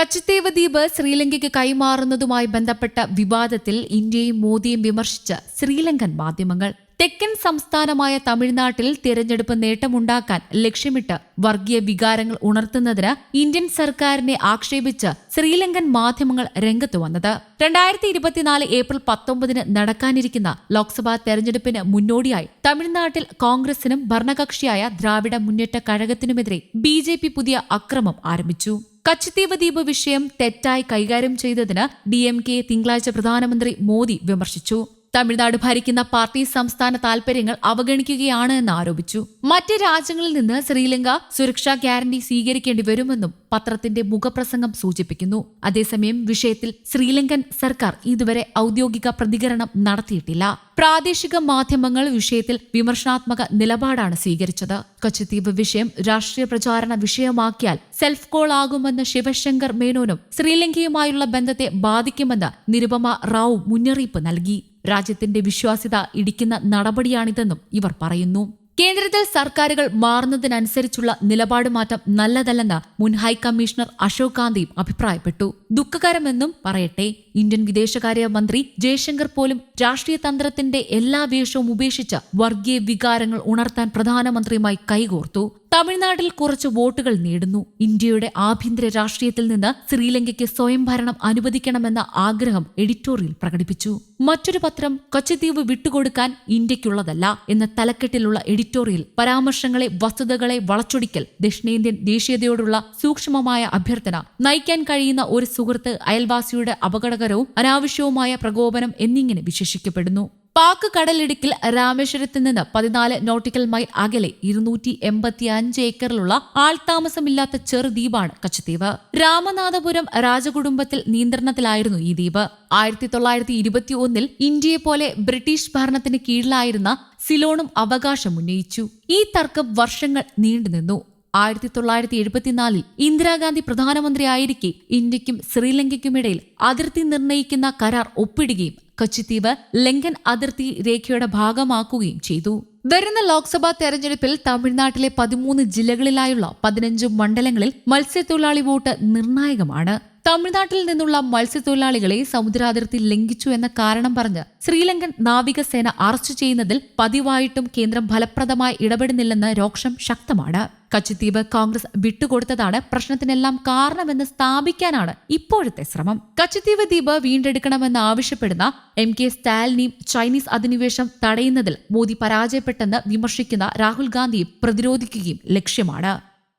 കച്ചത്തേവ ദ്വീപ് ശ്രീലങ്കയ്ക്ക് കൈമാറുന്നതുമായി ബന്ധപ്പെട്ട വിവാദത്തിൽ ഇന്ത്യയും മോദിയും വിമർശിച്ച് ശ്രീലങ്കൻ മാധ്യമങ്ങൾ. തെക്കൻ സംസ്ഥാനമായ തമിഴ്നാട്ടിൽ തിരഞ്ഞെടുപ്പ് നേട്ടമുണ്ടാക്കാൻ ലക്ഷ്യമിട്ട് വർഗീയ വികാരങ്ങൾ ഉണർത്തുന്നതിന് ഇന്ത്യൻ സർക്കാരിനെ ആക്ഷേപിച്ച് ശ്രീലങ്കൻ മാധ്യമങ്ങൾ രംഗത്ത് വന്നത്. രണ്ടായിരത്തി ഇരുപത്തിനാല് ഏപ്രിൽ പത്തൊമ്പതിന് നടക്കാനിരിക്കുന്ന ലോക്സഭാ തെരഞ്ഞെടുപ്പിന് മുന്നോടിയായി തമിഴ്നാട്ടിൽ കോൺഗ്രസിനും ഭരണകക്ഷിയായ ദ്രാവിഡ മുന്നേറ്റ കഴകത്തിനുമെതിരെ ബി പുതിയ അക്രമം ആരംഭിച്ചു. കച്ചത്തീവ് ദ്വീപ് വിഷയം തെറ്റായി കൈകാര്യം ചെയ്തതിന് ഡി എം കെ തിങ്കളാഴ്ച പ്രധാനമന്ത്രി മോദി വിമർശിച്ചു തമിഴ്നാട് ഭരിക്കുന്ന പാർട്ടി സംസ്ഥാന താൽപര്യങ്ങൾ അവഗണിക്കുകയാണ് എന്ന് ആരോപിച്ചു. മറ്റ് രാജ്യങ്ങളിൽ നിന്ന് ശ്രീലങ്ക സുരക്ഷാ ഗ്യാരണ്ടി സ്വീകരിക്കേണ്ടി വരുമെന്നും പത്രത്തിന്റെ മുഖപ്രസംഗം സൂചിപ്പിക്കുന്നു. അതേസമയം വിഷയത്തിൽ ശ്രീലങ്കൻ സർക്കാർ ഇതുവരെ ഔദ്യോഗിക പ്രതികരണം നടത്തിയിട്ടില്ല. പ്രാദേശിക മാധ്യമങ്ങൾ വിഷയത്തിൽ വിമർശനാത്മക നിലപാടാണ് സ്വീകരിച്ചത്. കച്ചത്തീവ് വിഷയം രാഷ്ട്രീയ പ്രചാരണ വിഷയമാക്കിയാൽ സെൽഫ് കോൾ ആകുമെന്ന് ശിവശങ്കർ മേനോനും ശ്രീലങ്കയുമായുള്ള ബന്ധത്തെ ബാധിക്കുമെന്ന് നിരുപമ റാവു മുന്നറിയിപ്പ് നൽകി. രാജ്യത്തിന്റെ വിശ്വാസ്യത ഇടിക്കുന്ന നടപടിയാണിതെന്നും ഇവർ പറയുന്നു. കേന്ദ്രത്തിൽ സർക്കാരുകൾ മാറുന്നതിനനുസരിച്ചുള്ള നിലപാട് മാറ്റം നല്ലതല്ലെന്ന് മുൻ ഹൈക്കമ്മീഷണർ അശോക് ഗാന്ധിയും അഭിപ്രായപ്പെട്ടു. ദുഃഖകരമെന്നും പറയട്ടെ ഇന്ത്യൻ വിദേശകാര്യ മന്ത്രി ജയശങ്കർ പോലും രാഷ്ട്രീയ തന്ത്രത്തിന്റെ എല്ലാ വേഷവും ഉപേക്ഷിച്ച് വർഗീയ വികാരങ്ങൾ ഉണർത്താൻ പ്രധാനമന്ത്രിയുമായി കൈകോർത്തു. തമിഴ്നാട്ടിൽ കുറച്ച് വോട്ടുകൾ നേടുന്നു. ഇന്ത്യയുടെ ആഭ്യന്തര രാഷ്ട്രീയത്തിൽ നിന്ന് ശ്രീലങ്കയ്ക്ക് സ്വയംഭരണം അനുവദിക്കണമെന്ന ആഗ്രഹം എഡിറ്റോറിയൽ പ്രകടിപ്പിച്ചു. മറ്റൊരു പത്രം കച്ചദ്വീപ് വിട്ടുകൊടുക്കാൻ ഇന്ത്യക്കുള്ളതല്ല എന്ന തലക്കെട്ടിലുള്ള എഡിറ്റോറിയൽ പരാമർശങ്ങളെ വസ്തുതകളെ വളച്ചൊടിക്കൽ ദക്ഷിണേന്ത്യൻ ദേശീയതയോടുള്ള സൂക്ഷ്മമായ അഭ്യർത്ഥന നയിക്കാൻ കഴിയുന്ന ഒരു സുഹൃത്ത് അയൽവാസിയുടെ അപകടകരവും അനാവശ്യവുമായ പ്രകോപനം എന്നിങ്ങനെ വിശേഷിക്കപ്പെടുന്നു. പാക് കടലിടുക്കിൽ രാമേശ്വരത്ത് നിന്ന് പതിനാല് നോട്ടിക്കൽ മൈൽ അകലെ ഇരുന്നൂറ്റി എൺപത്തി അഞ്ച് ഏക്കറിലുള്ള ആൾതാമസമില്ലാത്ത ചെറുദ്വീപാണ് കച്ചദ്വീപ് രാമനാഥപുരം രാജകുടുംബത്തിൽ നിയന്ത്രണത്തിലായിരുന്നു ഈ ദ്വീപ്. ആയിരത്തി തൊള്ളായിരത്തി ഇരുപത്തി ഒന്നിൽ ഇന്ത്യയെ പോലെ ബ്രിട്ടീഷ് ഭരണത്തിന് കീഴിലായിരുന്ന സിലോണും അവകാശം ഉന്നയിച്ചു. ഈ തർക്കം വർഷങ്ങൾ നീണ്ടുനിന്നു. ആയിരത്തി തൊള്ളായിരത്തി എഴുപത്തിനാലിൽ ഇന്ദിരാഗാന്ധി പ്രധാനമന്ത്രിയായിരിക്കെ ഇന്ത്യക്കും ശ്രീലങ്കയ്ക്കുമിടയിൽ അതിർത്തി നിർണയിക്കുന്ന കരാർ ഒപ്പിടുകയും കച്ചിത്തീവ് ലങ്കൻ അതിർത്തി രേഖയുടെ ഭാഗമാക്കുകയും ചെയ്തു. വരുന്ന ലോക്സഭാ തെരഞ്ഞെടുപ്പിൽ തമിഴ്നാട്ടിലെ പതിമൂന്ന് ജില്ലകളിലായുള്ള പതിനഞ്ച് മണ്ഡലങ്ങളിൽ മത്സ്യത്തൊഴിലാളി വോട്ട് നിർണായകമാണ്. തമിഴ്നാട്ടിൽ നിന്നുള്ള മത്സ്യത്തൊഴിലാളികളെ സമുദ്രാതിർത്തി ലംഘിച്ചു എന്ന കാരണം പറഞ്ഞ് ശ്രീലങ്കൻ നാവികസേന അറസ്റ്റ് ചെയ്യുന്നതിൽ പതിവായിട്ടും കേന്ദ്രം ഫലപ്രദമായി ഇടപെടുന്നില്ലെന്ന് രോക്ഷം ശക്തമാണ്. കച്ചിദ്വീപ് കോൺഗ്രസ് വിട്ടുകൊടുത്തതാണ് പ്രശ്നത്തിനെല്ലാം കാരണമെന്ന് സ്ഥാപിക്കാനാണ് ഇപ്പോഴത്തെ ശ്രമം. കച്ചിദ്വീപ് ദ്വീപ് വീണ്ടെടുക്കണമെന്ന് ആവശ്യപ്പെടുന്ന എം കെ സ്റ്റാലിനെയും ചൈനീസ് അധിനിവേശം തടയുന്നതിൽ മോദി പരാജയപ്പെട്ടെന്ന് വിമർശിക്കുന്ന രാഹുൽ ഗാന്ധിയും പ്രതിരോധിക്കുകയും ലക്ഷ്യമാണ്.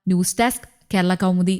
News desk Kerala Kaumudi.